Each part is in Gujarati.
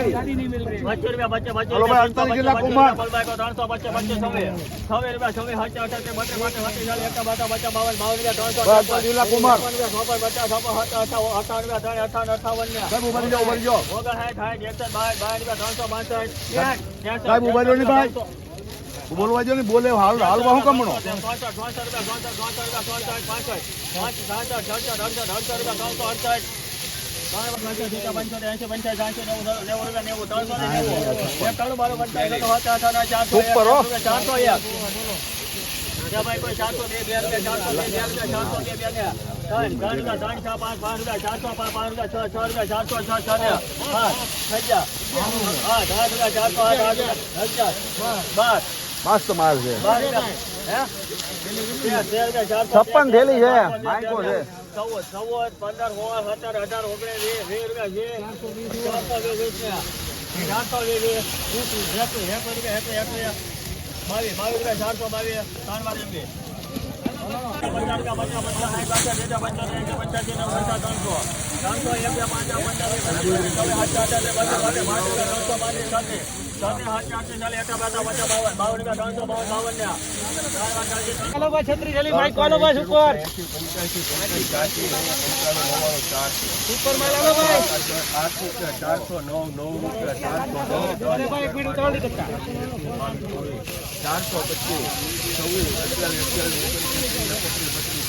પચીસ રૂપિયા જેટલા કુંભાર. ત્રણસો પચીસ પચીસ છવ્વીસ છવ્વીસ રૂપિયા છવ્વીસ હચા એકા બાતા બાવન બાવન રૂપિયા ત્રણસો કુંભાર. રૂપિયા અઠાવન રૂપિયા ત્રણ અઠાવન અઠાવન ને ઓગણ સાઠ સાઠ બાર બાર રૂપિયા ત્રણસો બાસઠ રહ્યો ને ભાઈ બોલવા જો ને બોલે હાલ હાલ હું કમણો હો. ચારસો એક ચારસો બે બે રૂપિયા ચારસો બે બે રૂપિયા ચારસો બે બે ને ત્રણ ત્રણ રૂપિયા ત્રણ છ. પાંચ પાંચ રૂપિયા ચારસો પાંચ પાંચ રૂપિયા છ છ રૂપિયા ચારસો છ છ ને પાંચ હજાર હા? દસ રૂપિયા ચારસો આઠ આઠ હજાર બસ મસ્ત માલ છે છપ્પન થેલી છે. માઇકો છે. ચૌદ ચૌદ, પંદર, સોળ, સત્તર, અઢાર, ઓગણીસ, વીસ વીસ રૂપિયા વીસ ચારસો વીસ વીસ ને ચારસો વીસ વીસ એકવીસ એકવીસ એકવીસ રૂપિયા એકવીસ એકવીસ બાવીસ બાવીસ રૂપિયા, ચારસો બાવીસ, ત્રણ વાર એકવીસ પચાસ રૂપિયા પચાસ પચાસ સાઠ બેટા પંચાસી પચાસ ત્રણસો. ત્રણસો એક બે પાંચ પાંચ ત્રણસો વાર ચાલીસ ચારસો પચીસ છવ્વીસ અઠ્યાવીસ અઠ્યાવીસ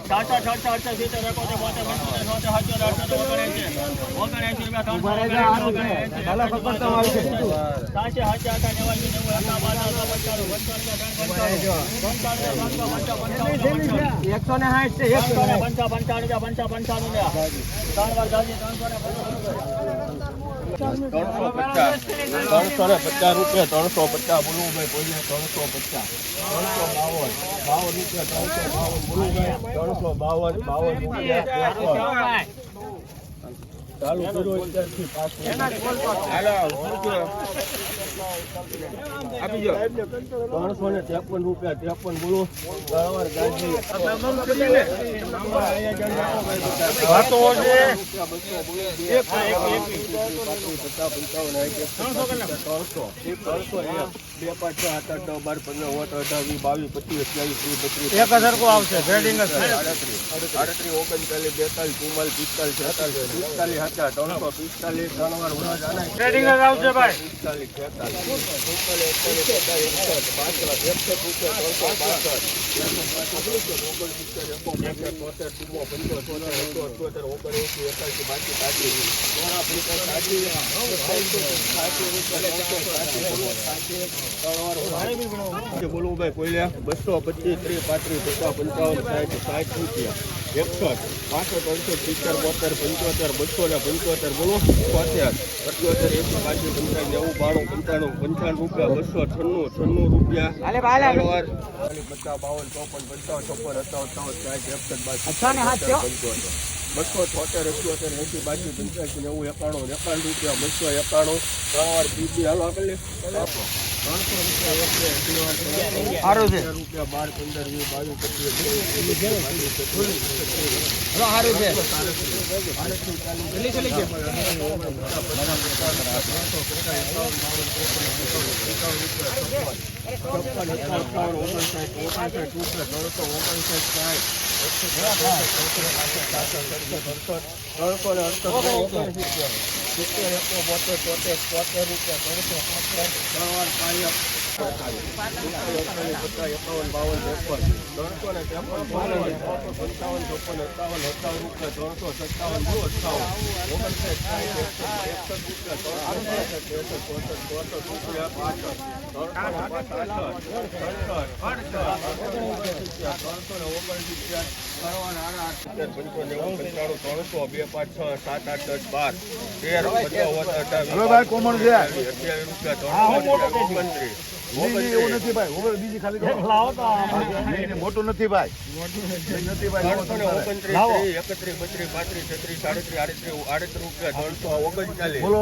ત્રણસો ત્રણસો રૂપિયા ત્રણસો ત્રણસો એક બે ચાર છ નવ અગિયાર બાર પંદર સાત આઠ આવી પચાસ બાવન પચાસ ચોપન પચાસ સાઠ એકસો પચાસ પચાસ સાત આઠ અઠ અઠ સિત્તેર એકોતેર બોતેર પંચોતેર છોતેર સત્તર અઠસઠ ઓગણએંસી ઓગણએંસી રૂપિયા ત્રણસો સાતસો સાતસો નેવાસી નેવું એકા બાર પંચાણું પંચાણું એકસો ને સાઠ છે એકસો ને પંચા પંચાણું પંચા પંચાણું ત્રણ વાર ત્રણસો ને ત્રણસો પચાસ. ત્રણસો ને પચાસ રૂપિયા ત્રણસો પચાસ મુલુભાઈ બોલીએ ત્રણસો પચાસ ત્રણસો બાવન બાવન રૂપિયા ત્રણસો બાવન મુલુભાઈ ત્રણસો બાવન બાવન રૂપિયા ચાલુ કરો અત્યારથી પાછું. ત્રણસો ને ત્રેપન રૂપિયા ત્રેપન બોલો. ગાજી એક હજાર કો આવશે આડત્રીસ ઓગણચાલીસ બેતાલીસ ચુમ્માલીસ પિસ્તાલીસ છેતાલીસ પિસ્તાલીસ હતા ત્રણસો પિસ્તાલીસ ત્રણ વાર આવશે ભાઈ. પિસ્તાલીસ બોલવું ભાઈ કોઈ બસો પચીસ ત્રીસ પાંત્રીસ પચાસ પંચાવન સાઠ સાઠ રૂપિયા. એકસઠ પાસઠ અડસઠ સિત્તેર બોતેર પંચોતેર બસો ને પંચોતેર બોલો. છોતેર અઠ્યોતેર એકસો પાંચસો પંચાવન નેવું બાણું પંચાણું પંચાવન રૂપિયા બસો છન્નું છન્નું રૂપિયા. પચાસ બાવન ચોપન પંચાવન ચોપન અઠાવન ત્રણ સાઠ એકસઠ બાસઠ બસો છોતેર અઠ્યોતેર એસી બાજુ પંચ્યાસી નેવું એકાણું એકાણું રૂપિયા બસો એકાણું. ત્રણ વાર બીજી હાલો આગળ સારું છે. સારું છે. ઓગણસાઠ ઓગણસાઠ ત્રણસો ઓગણસાઠ સાઠ ત્રણસો ને અડસઠ ઓગણસિત્તેર સિત્તેર એકસો બોતેર તોતેર તોતેર રૂપિયા ત્રણસો પચાસ ત્રણ પાયા એકાવન બાવન ત્રેપન ત્રણસો ને ત્રેપન ત્રણસો પંચાવન ચોપન અઠાવન અઠાવન રૂપિયા સત્તાવન દો અઠાવન ઓગણસાઠ સાઠ એકસઠ રૂપિયા ત્રણસો ત્રેસઠ ચોસઠ ચોસઠ રૂપિયા પાસઠ ત્રણસો ને પાસઠ ત્રણસો ને પંચોતેર, ત્રણસો, બે, પાંચ, રૂપિયા, એવું નથી ભાઈ. બીજી ખાલી નહીં, મોટું નથી ભાઈ. નથી. ભાઈ ત્રણસો ને લાવો. ઓગણત્રીસ, એકત્રીસ, બત્રીસ, પાંત્રીસ, છત્રીસ, સાડત્રીસ, આડત્રીસ, આડત્રીસ રૂપિયા, ત્રણસો ઓગણચાલીસ. બોલો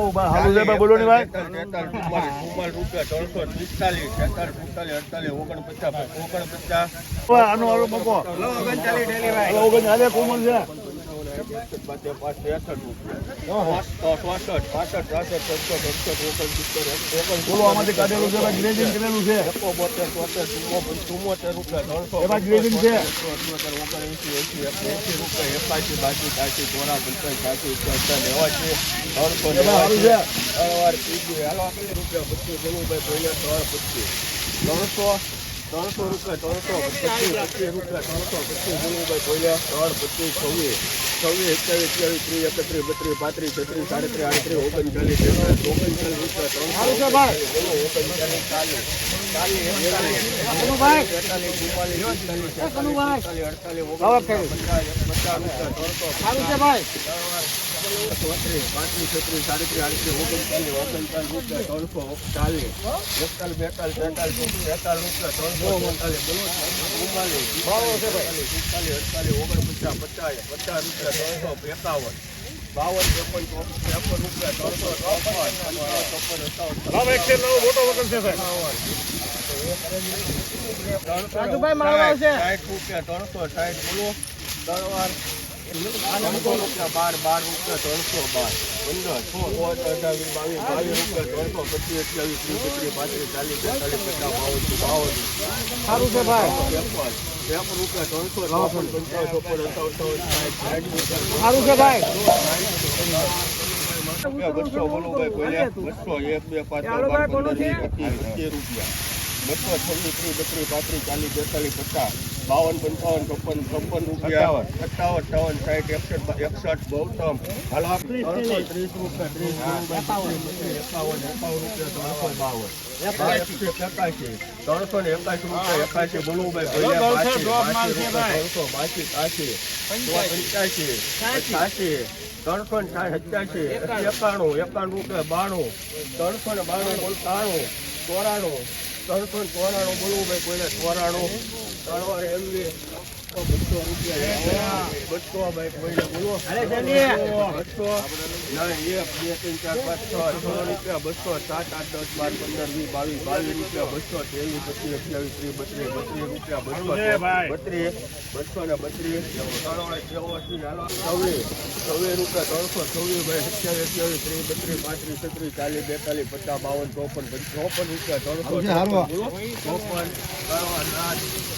બોલો ને ભાઈ. તેતાલીસ, તેતાલીસ, ચુમ્માલીસ, ચુમ્માલીસ રૂપિયા, ત્રણસો પિસ્તાલીસ, છેતાલીસ, સુડતાલીસ, અડતાલીસ, ઓગણપચાસ, ઓગણપચાસ, આનો હાલો મૂકો હાલો, ઓગણ હાલે છે. રૂપિયા. પાસઠ, ત્રાસઠ, ગ્રેડિંગ બોતેર, તોતેર, ચુમ્મોતેર રૂપિયા, ત્રણસો, grading છે. રૂપિયા, એકાશી, બાસી, નેવાસી, ત્રણસો, સારું છે અવાર ત્રીજી, હાલો રૂપિયા પચીસ, ગણુભાઈ, પહેલા ત્રણ પચીસ. ત્રણસો, ત્રણસો રૂપિયા, ત્રણસો, પચીસ, પચીસ રૂપિયા, ત્રણસો, પચીસ, ગણુભાઈ, પહેલા ત્રણ પચીસ, છવ્વીસ, છવ્વીસ, સત્યાવીસ, અઠ્યાવીસ, ત્રીસ, એકત્રીસ, બત્રીસ, પાંત્રીસ, છત્રીસ, સાડત્રીસ, આડત્રીસ, ઓગણચાલીસ, ઓગણચાલીસ રૂપિયા, ત્રણસો, ઓગણચાલીસ, ચાલીસ, ચાલીસ, એકતાલીસ, રૂપિયા, ત્રણસો, પાંત્રીસ, છત્રીસ, સાડત્રીસ, આડત્રીસ, ઓગણચાલીસ, ઓગણચાલીસ રૂપિયા, ત્રણસો, ચાલીસ, એકતાલીસ, બેતાલીસ, તેતાલીસ, તેતાલીસ રૂપિયા, ત્રણસો, ઓગણચાલીસ, બોલો, પિસ્તાલીસ, પિસ્તાલીસ, અડતાલીસ, ઓગણપચાસ, પચાસ, પચાસ રૂપિયા, ત્રણસો, એકાવન, બાવન, ત્રેપન, ત્રેપન રૂપિયા, ત્રણસો, ચોપન, ચોપન, સાઠ રૂપિયા, ત્રણસો, સાઠ, બોલો, રૂપિયા, બાર, બાર રૂપિયા, ત્રણસો, બાર, પંદર, સોળ, સોળ, અઢાવીસ, બાવીસ, બાવીસ રૂપિયા, ત્રણસો, પચીસ, અઠ્યાવીસ, ત્રીસ, એકત્રીસ, પાંત્રીસ, ચાલીસ, બેતાલીસ, પચાસ, બાવન, બાવન, સારું છે ભાઈ. રૂપિયા, ત્રણસો, ચોપન, પંચાવન, ચોપન, સારું છે ભાઈ. બસો, બોલો ભાઈ, બસો, એક, બે, પાંચ, બાર, પંદર, વીસ, પચીસ, પચીસ રૂપિયા. બસો, છવ્વીસ, ત્રીસ, બત્રીસ, પાંત્રીસ, ચાલીસ, બેતાલીસ, પચાસ, બાવન, પંચાવન, છપ્પન, છપ્પન રૂપિયા, સત્તાવન અઠાવન, સાઠ, એકસઠ, એકસઠ, ગૌતમ, હાલો, ત્રણસો ત્રીસ રૂપિયા, ત્રીસ, એકાવન, રૂપિયા, ત્રણસો બાવન. ત્રણસો ને એકાશી રૂપિયા, એકાશી, બોલુભાઈ, ત્રણસો, બાસી, કાશી પંચ્યાસી, અઠ્યાસી, ત્રણસો ને સાઠ, સત્યાસી, એકાણું, એકાણું રૂપિયા, બાણું, ત્રણસો ને બાણું, બોલતાણું ચોરાણું, ત્રણસો ને ચોરાણું, બોલવું ભાઈ, કોઈને ચોરાણું, ત્રણ એમવી, તો બસો રૂપિયા, બસો ભાઈ, કોઈને બોલો. બસો, ના, એક, બે, ત્રણ, ચાર, પાંચ, છ, છ રૂપિયા, બસો, સાત, આઠ, દસ, બાર, પંદર, વીસ, બાવીસ, બાવીસ રૂપિયા, બસો, ત્રેવીસ, પચીસ, અઠ્યાવીસ, ત્રીસ, બત્રીસ, બત્રીસ રૂપિયા, બસો, બત્રીસ, બસો ને બત્રીસ, છવ્વીસ, છવ્વીસ રૂપિયા, ત્રણસો, છવ્વીસ, ભાઈ, અઠ્યાવીસ, અઠ્યાવીસ, ત્રીસ, બત્રીસ, પાંત્રીસ, છત્રીસ, ચાલીસ, બેતાલીસ, પચાસ, બાવન, ચોપન, ચોપન રૂપિયા, ત્રણસો, ચોપન, ત્રણ